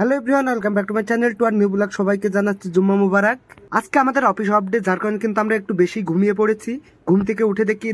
Hello everyone, welcome back to my channel to our new vlog. সবাইকে জানাচ্ছি জুম্মা মুবারক। আজকে আমাদের অফিস আপডেট যার কারণে কিন্তু আমরা একটু বেশি ঘুমিয়ে পড়েছি। ঘুম থেকে উঠে দেখি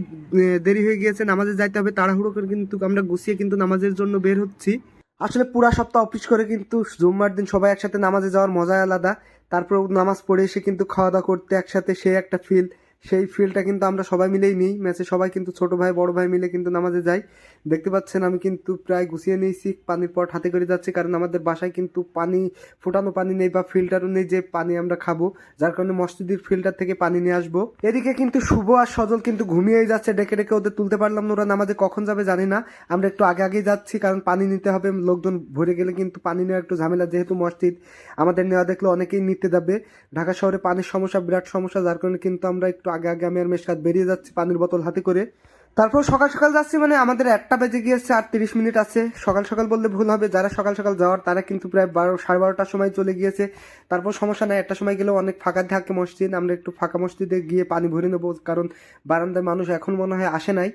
দেরি হয়ে গিয়েছে, নামাজে যাইতে হবে, তাড়াহুড়ো করে কিন্তু আমরা গুছিয়ে কিন্তু নামাজের জন্য বের হচ্ছি। আসলে পুরা সপ্তাহ অফিস করে কিন্তু জুম্মার দিন সবাই একসাথে নামাজে যাওয়ার মজা আলাদা। তারপর নামাজ পড়ে এসে কিন্তু খাওয়া দাওয়া করতে একসাথে সে একটা ফিল সেই ফিলটা কিন্তু আমরা সবাই মিলেই নিই। ম্যাচে সবাই কিন্তু ছোট ভাই, বড় ভাই মিলে কিন্তু নামাজে যাই। দেখতে পাচ্ছেন, আমি কিন্তু প্রায় গুছিয়ে নিয়েছি, পানির পট হাতে করে যাচ্ছি, কারণ আমাদের বাসায় কিন্তু পানি, ফোটানো পানি নেই বা ফিল্টারও নেই যে পানি আমরা খাব। যার কারণে মসজিদের ফিল্টার থেকে পানি নিয়ে আসব। এদিকে কিন্তু শুভ আর সজল কিন্তু ঘুমিয়েই যাচ্ছে, ডেকে ডেকে ওদের তুলতে পারলাম না, ওরা নামাজে কখন যাবে জানি না। আমরা একটু আগে আগেই যাচ্ছি, কারণ পানি নিতে হবে, লোকজন ভরে গেলে কিন্তু পানি নেওয়া একটু ঝামেলা। যেহেতু মসজিদ, আমাদের নেওয়া দেখলে অনেকেই নিতে যাবে। ঢাকা শহরে পানির সমস্যা, বিরাট সমস্যা, যার কারণে কিন্তু আমরা একটু আগে আগে আমি আর মেশকাত বেরিয়ে যাচ্ছি, পানির বোতল হাতে করে। তারপর সকাল সকাল যাচ্ছি মানে আমাদের একটা বেজে গিয়েছে আর তিরিশ মিনিট আছে। সকাল সকাল বললে ভুল হবে, যারা সকাল সকাল যাওয়ার তারা কিন্তু প্রায় বারো, সাড়ে বারোটার সময় চলে গিয়েছে। তারপর সমস্যা নাই, একটা সময় গেলেও অনেক ফাঁকা থাকে মসজিদ, আমরা একটু ফাঁকা মসজিদে গিয়ে পানি ভরে নেব, কারণ বারান্দায় মানুষ এখন মনে হয় আসে নাই।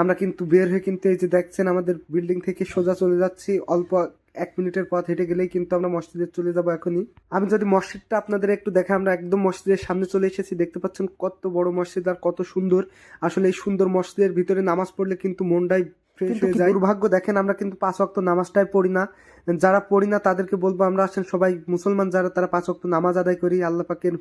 আমরা কিন্তু বের হয়ে কিন্তু এই যে দেখছেন আমাদের বিল্ডিং থেকে সোজা চলে যাচ্ছি, অল্প এক মিনিটের পথ হেঁটে গেলেই কিন্তু আমরা মসজিদে চলে যাব এখনই। আমি যদি মসজিদটা আপনাদের একটু দেখে আমরা একদম মসজিদের সামনে চলে এসেছি। দেখতে পাচ্ছেন কত বড় মসজিদ আর কত সুন্দর। আসলে এই সুন্দর মসজিদের ভিতরে নামাজ পড়লে কিন্তু মনটাই ফ্রেশ হয়ে যায়। দুর্ভাগ্য? দেখেন আমরা কিন্তু পাঁচ ওয়াক্ত নামাজটাই পড়ি না। যারা পড়ি না তাদেরকে বলব আমরা আসেন সবাই মুসলমান যারা তারা পাঁচ ওয়াক্ত নামাজ আদায় করি আল্লাহ পাকের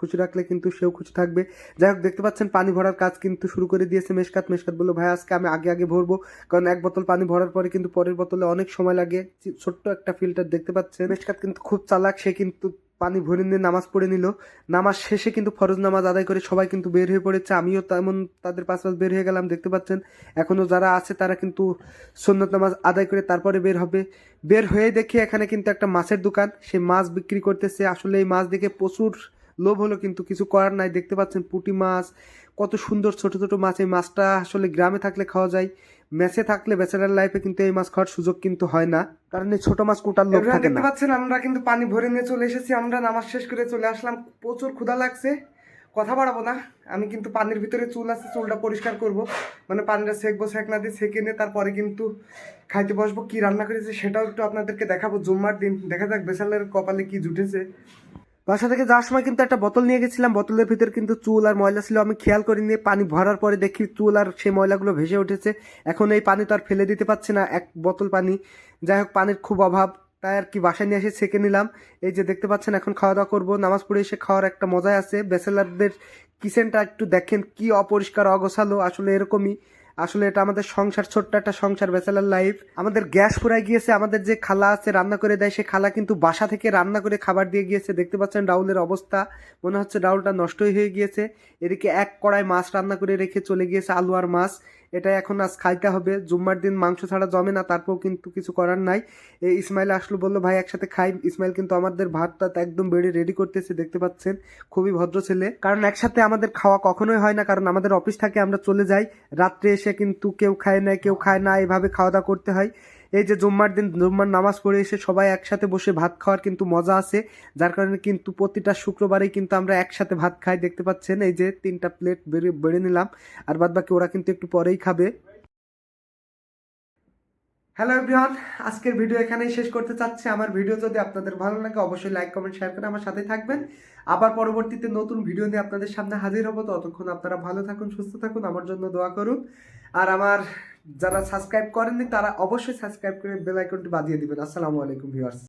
খুশি রাখলে কিন্তু সেও খুশি থাকবে। যাই হোক, দেখতে পাচ্ছেন পানি ভরার কাজ কিন্তু শুরু করে দিয়েছে মেশকাত। মেশকাত বলল, ভাই, আজকে আমি আগে আগে ভরবো। কারণ এক বোতল পানি ভরার পরে কিন্তু পরের বোতলে অনেক সময় লাগে। ছোট্ট একটা ফিল্টার দেখতে পাচ্ছেন। মেশকাত কিন্তু খুব চালাক, সে কিন্তু পানি ভরে নিয়ে নামাজ পড়ে নিল। নামাজ শেষে কিন্তু ফরজ নামাজ আদায় করে সবাই কিন্তু বের হয়ে পড়েছে। আমিও তেমন তাদের পাশ পাশ বের হয়ে গেলাম, দেখতে পাচ্ছেন। এখনও যারা আছে তারা কিন্তু সন্ন্যত নামাজ আদায় করে তারপরে বের হবে। বের হয়ে দেখি এখানে কিন্তু একটা মাছের দোকান। সে মাছ বিক্রি করতেছে। আসলে এই মাছ দেখে প্রচুর লোভ হলো কিন্তু কিছু করার নাই। দেখতে পাচ্ছেন পুঁটি মাছ কত সুন্দর ছোট ছোট মাছ। এই মাছটা আসলে গ্রামে থাকলে খাওয়া যায় মেসে থাকলে ব্যাচেলার লাইফে কিন্তু এই মাছ খাওয়ার সুযোগ কিন্তু হয় না। কারণ এই ছোট মাছ কোটার লোক থাকে না। পাচ্ছেন আমরা কিন্তু পানি ভরে নিয়ে চলে এসেছি। আমরা নামাজ শেষ করে চলে আসলাম। প্রচুর ক্ষুধা লাগছে। কথা বাড়াবো না। আমি কিন্তু পানির ভিতরে চুল আছে চুলটা পরিষ্কার করব। মানে পানিটা সেকবো সেক না দিয়ে সেকে নিয়ে তারপরে কিন্তু খাইতে বসবো। কি রান্না করেছে সেটাও একটু আপনাদেরকে দেখাবো। জুম্মার দিন। দেখা যাক বেসালের কপালে কি জুটেছে। বাসা থেকে যাওয়ার সময় কিন্তু একটা বোতল নিয়ে গেছিলাম। বোতলের ভিতর কিন্তু চুল আর ময়লা ছিল। আমি খেয়াল করি নিয়ে পানি ভরার পরে দেখি চুল আর সেই ময়লাগুলো ভেসে উঠেছে। এখন এই পানি তো আর ফেলে দিতে পারছি না, এক বোতল পানি। যাই হোক, পানির খুব অভাব। তাই আর কি বাসায় নিয়ে এসে ছেঁকে নিলাম। এই যে দেখতে পাচ্ছেন, এখন খাওয়া দাওয়া করব। নামাজ পড়ে এসে খাওয়ার একটা মজাই আছে। ব্যাচেলারদের কিচেনটা একটু দেখেন, কি অপরিষ্কার, অগোছালো। আসলে এরকমই। আসলে এটা আমাদের সংসার, ছোট্ট একটা সংসার, ব্যাচেলার লাইফ আমাদের গ্যাস ফুরাই গিয়েছে, আমাদের যে খালা আছে রান্না করে দেয়, সে খালা কিন্তু বাসা থেকে রান্না করে খাবার দিয়ে গিয়েছে। দেখতে পাচ্ছেন ডাউলের অবস্থা, মনে হচ্ছে ডাউলটা নষ্টই হয়ে গিয়েছে। এদিকে এক কড়াই মাছ রান্না করে রেখে চলে গিয়েছে আলু আর মাছ। এটা এখন আজ খাইতে হবে। জুম্মার দিন মাংস ছাড়া জমে না তারপর কিন্তু কিছু করার নাই। ইসমাইল আসলো, বলল, ভাই, একসাথে খাই। ইসমাইল কিন্তু আমাদের ভাত ভাতটা একদম বেড়ে রেডি করতেছে, দেখতে পাচ্ছেন। খুবই ভদ্র ছেলে। কারণ একসাথে আমাদের খাওয়া কখনোই হয় না, কারণ আমাদের অফিস থাকে, আমরা চলে যাই। রাত্রে এসে কিন্তু কেউ খায় না কেউ খায় না, এভাবে খাওয়া দাওয়া করতে হয়। এই যে জুম্মার দিন, জুম্মার নামাজ পড়ে এসে সবাই একসাথে বসে ভাত খাওয়ার কিন্তু মজা আছে। যার কারণে কিন্তু প্রতিটা শুক্রবারেই কিন্তু আমরা একসাথে ভাত খাই। দেখতে পাচ্ছেন, এই যে তিনটা প্লেট বেড়ে বেড়ে নিলাম। আর বাদ বাকি ওরা কিন্তু একটু পরেই খাবে। হ্যালো এভরিওয়ান আজকের ভিডিও এখানেই শেষ করতে চাচ্ছি। আমার ভিডিও যদি আপনাদের ভালো লাগে, অবশ্যই লাইক কমেন্ট শেয়ার করে আমার সাথে থাকবেন। আবার পরবর্তীতে নতুন ভিডিও নিয়ে আপনাদের সামনে হাজির হব। ততক্ষণ আপনারা ভালো থাকুন, সুস্থ থাকুন, আমার জন্য দোয়া করুন। আর আমার যারা সাবস্ক্রাইব করেননি তারা অবশ্যই সাবস্ক্রাইব করে বেল আইকনটি বাজিয়ে দিবেন। আসসালামু আলাইকুম ভিউয়ার্স।